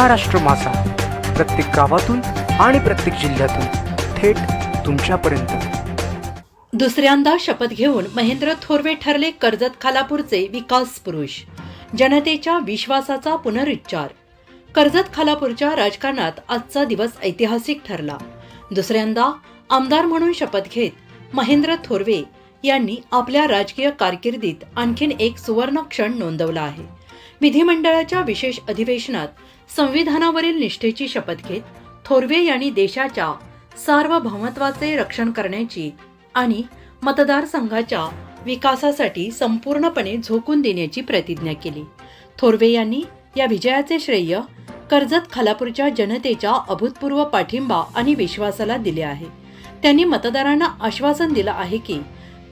महाराष्ट्र मासा प्रत्येक गावातून आणि प्रत्येक जिल्ह्यातून थेट तुमच्यापर्यंत. दुसऱ्यांदा शपथ घेऊन महेंद्र थोरवे ठरले कर्जत खालापूरचे विकास पुरुष. जनतेच्या विश्वासाचा पुनरुच्चार. कर्जत खालापूरच्या राजकारणात आजचा दिवस ऐतिहासिक ठरला. दुसऱ्यांदा आमदार म्हणून शपथ घेत महेंद्र थोरवे यांनी आपल्या राजकीय कारकिर्दीत आणखीन एक सुवर्ण क्षण नोंदवला आहे. विधिमंडळाच्या विशेष अधिवेशनात संविधानावरील निष्ठेची शपथ घेत थोरवे यांनी देशाच्या सार्वभौमत्वाचे रक्षण करण्याची आणि मतदारसंघाच्या विकासासाठी संपूर्णपणे झोकून देण्याची प्रतिज्ञा केली. थोरवे यांनी या विजयाचे श्रेय कर्जत खालापूरच्या जनतेच्या अभूतपूर्व पाठिंबा आणि विश्वासाला दिले आहे. त्यांनी मतदारांना आश्वासन दिलं आहे की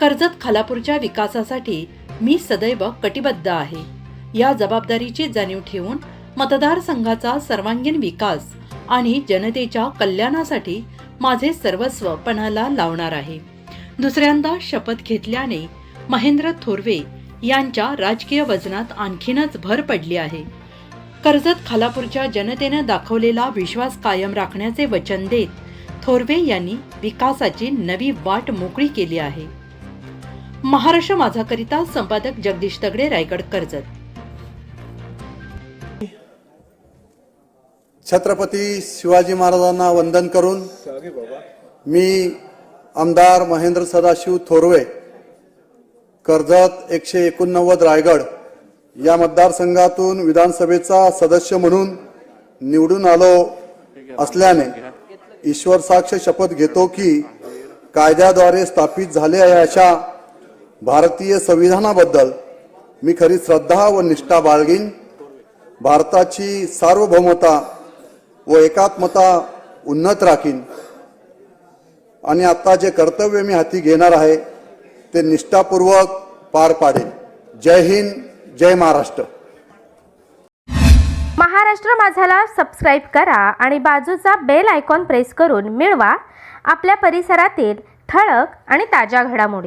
कर्जत खालापूरच्या विकासासाठी मी सदैव कटिबद्ध आहे. या जबाबदारीची जाणीव ठेवून मतदारसंघाचा सर्वांगीण विकास आणि जनतेच्या कल्याणासाठी माझे सर्वस्व पणाला लावणार आहे. दुसऱ्यांदा शपथ घेतल्याने महेंद्र थोरवे यांच्या राजकीय वजनात आणखीनच भर पडली आहे. कर्जत खालापूरच्या जनतेनं दाखवलेला विश्वास कायम राखण्याचे वचन देत थोरवे यांनी विकासाची नवी वाट मोकळी केली आहे. महाराष्ट्र माझाकरिता संपादक जगदीश तगडे रायगड कर्जत. छत्रपती शिवाजी महाराजांना वंदन करून मी आमदार महेंद्र सदाशिव थोरवे कर्जत एकशे एकोणनव्वद रायगड या मतदारसंघातून विधानसभेचा सदस्य म्हणून निवडून आलो असल्याने ईश्वर साक्ष शपथ घेतो की कायद्याद्वारे स्थापित झालेल्या अशा भारतीय संविधानाबद्दल मी खरी श्रद्धा व निष्ठा बाळगीन. भारताची सार्वभौमता व एकात्मता उन्नत राखीन. आणि आता जे कर्तव्य मी हाती घेणार आहे ते निष्ठापूर्वक पार पाडेन. जय हिंद जय महाराष्ट्र. महाराष्ट्र माझाला सबस्क्राईब करा आणि बाजूचा बेल आयकॉन प्रेस करून मिळवा. आपल्या परिसरातील ठळक आणि ताज्या घडामोडी.